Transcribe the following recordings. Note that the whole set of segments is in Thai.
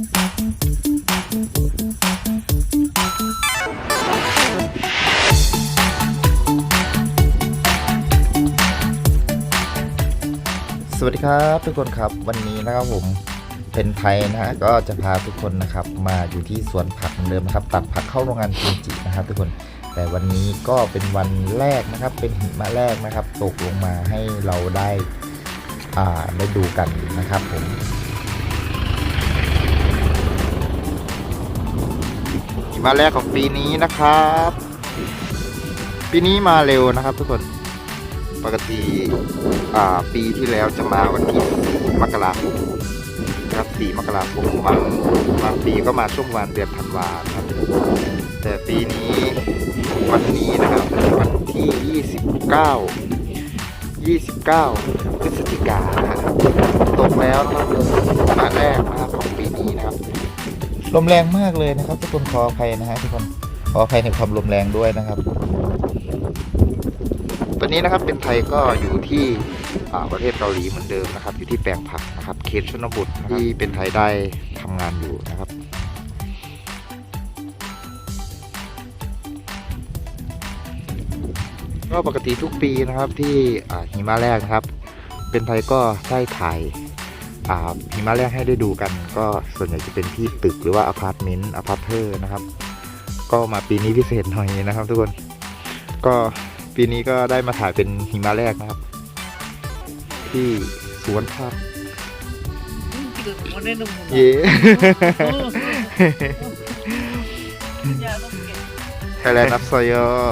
สวัสดีครับทุกคนครับวันนี้นะครับผมเป็นไทยนะฮะก็จะพาทุกคนนะครับมาอยู่ที่สวนผักเหมือนเดิมนะครับตัดผักเข้าโรงงานกิมจินะครับทุกคนแต่วันนี้ก็เป็นวันแรกนะครับ เป็นหิมะแรกนะครับ ตกลงมาให้เราได้อ่าได้ดูกันนะครับผม มะแรกของปีนี้นะครับ ปีนี้มาเร็วนะครับ ทุกคนปกติปีที่แล้วจะมาวันที่4มกราคมนะครับ4มกราคมบางบางปีก็มาช่วงวันเดือนธันวาครับ แต่ปีนี้วันนี้นะครับวันที่ 29 29พฤศจิกานะครับตกแล้วนะครับมาแรกนะครับของปีนี้นะครับ ลมแรงมากเลยนะครับ ทุกคนขออภัยนะฮะทุกคนขออภัยในความลมแรงด้วยนะครับตัวนี้นะครับเป็นไทยก็อยู่ที่ประเทศเกาหลีเหมือนเดิมนะครับ อยู่ที่แปลงผักนะครับเขตชนบทนะครับที่เป็นไทยได้ทำงานอยู่นะครับก็ปกติทุกปีนะครับที่หิมะแรกนะครับ เป็นไทยก็ได้ถ่าย หิมะแรกให้ได้ดูกัน ก็ส่วนใหญ่จะเป็นที่ตึกหรือว่าอพาร์ตเมนต์อพาร์ตเทอร์นะครับ ก็มาปีนี้พิเศษหน่อยนะครับ ทุกคนก็ปีนี้ก็ได้มาถ่ายเป็นหิมะแรกนะครับ ที่สวนครับเย่ไทยแลนด์อับไซเออ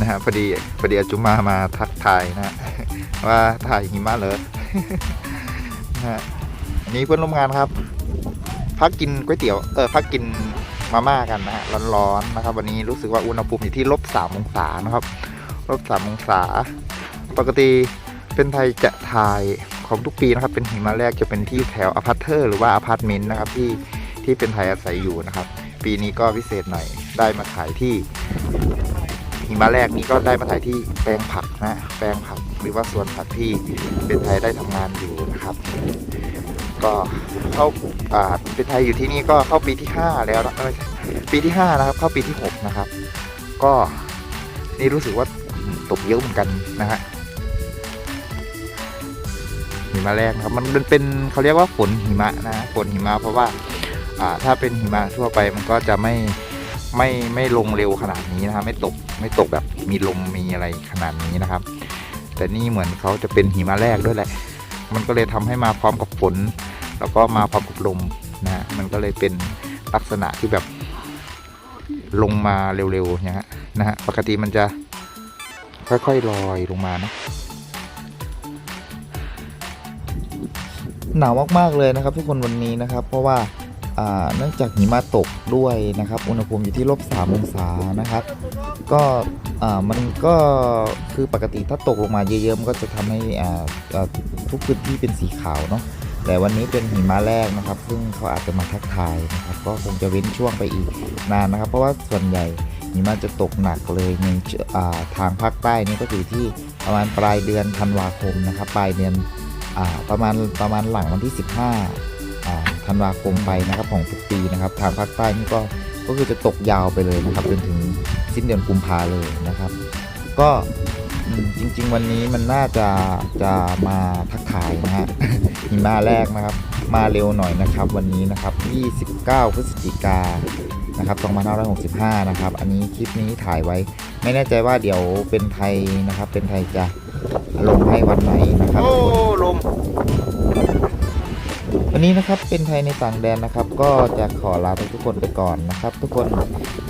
นะฮะพอดีพอดีอาจุมามาทักทายนะฮะว่าถ่ายหิมะเหรอนะฮะอันนี้เพื่อนร่วมงานครับ พักกินก๋วยเตี๋ยวเออพักกินมาม่ากันนะฮะร้อนๆนะครับ วันนี้รู้สึกว่าอุณหภูมิอยู่ที่ลบสามองศานะครับลบสามองศา ปกติเป็นไทยจะถ่ายของทุกปีนะครับ เป็นหิมะแรกจะเป็นที่แถวอพาร์ตเทอร์หรือว่าอพาร์ตเมนต์นะครับที่ที่เป็นไทยอาศัยอยู่นะครับ ปีนี้ก็พิเศษหน่อยได้มาถ่ายที่ หิมะแรกนี้ก็ได้มาถ่ายที่แปลงผักนะแปลงผักหรือว่าสวนผักที่เป็นไทยได้ทำงานอยู่นะครับ ก็เข้าอ่าเป็นไทยอยู่ที่นี่ก็เข้าปีที่ห้าแล้วนะปีที่ห้านะครับ เข้าปีที่หกนะครับ ก็นี่รู้สึกว่าตกเยอะเหมือนกันนะฮะหิมะแรกนะครับ มันเป็นเป็นเขาเรียกว่าฝนหิมะนะฝนหิมะเพราะว่าอ่าถ้าเป็นหิมะทั่วไปมันก็จะไม่ ไม่ไม่ลงเร็วขนาดนี้นะครับ ไม่ตกไม่ตกแบบมีลมมีอะไรขนาดนี้นะครับ แต่นี่เหมือนเขาจะเป็นหิมะแรกด้วยแหละ มันก็เลยทำให้มาพร้อมกับฝน แล้วก็มาพร้อมกับลมนะฮะมันก็เลยเป็นลักษณะที่แบบลงมาเร็วๆอย่างเงี้ยนะฮะปกติมันจะค่อยๆลอยลงมานะหนาวมากๆเลยนะครับ ทุกคนวันนี้นะครับ เพราะว่า เนื่องจากหิมะตกด้วยนะครับ อุณหภูมิอยู่ที่ลบสามองศานะครับ ก็มันก็คือปกติถ้าตกลงมาเยอะๆมันก็จะทำให้ทุกพื้นที่เป็นสีขาวเนาะแต่วันนี้เป็นหิมะแรกนะครับ ซึ่งเขาอาจจะมาทักทายนะครับ ก็คงจะเว้นช่วงไปอีกนานนะครับ เพราะว่าส่วนใหญ่หิมะจะตกหนักเลยในาทางภาคใต้นี่ก็อยู่ที่ประมาณปลายเดือนธันวาคมนะครับ ปลายเดือนอประมาณประมาณหลังวันที่ 15 ธันวาคมไปนะครับของทุกปีนะครับ ทางภาคใต้นี่ก็ก็คือจะตกยาวไปเลยนะครับจนถึงสิ้นเดือนกุมภาเลยนะครับ ก็จริง ๆ วันนี้มันน่าจะจะมาทักทายนะฮะหิมะแรกนะครับ มาเร็วหน่อยนะครับ วันนี้นะครับ 29 พฤศจิกานนะครับ2565 นะครับ อันนี้คลิปนี้ถ่ายไว้ ไม่แน่ใจว่าเดี๋ยวเป็นไทยนะครับ เป็นไทยจะลงให้วันไหนนะครับโอ้ลม วันนี้นะครับเป็นไทยในต่างแดนนะครับ ก็จะขอลาทุกคนไปก่อนนะครับ ทุกคน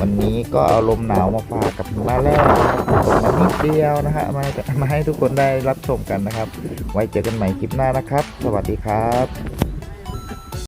วันนี้ก็เอาลมหนาวมาฝากกับมาแรกนะครับตกมานิดเดียวนะฮะมามาให้ทุกคนได้รับชมกันนะครับ ไว้เจอกันใหม่คลิปหน้านะครับ สวัสดีครับ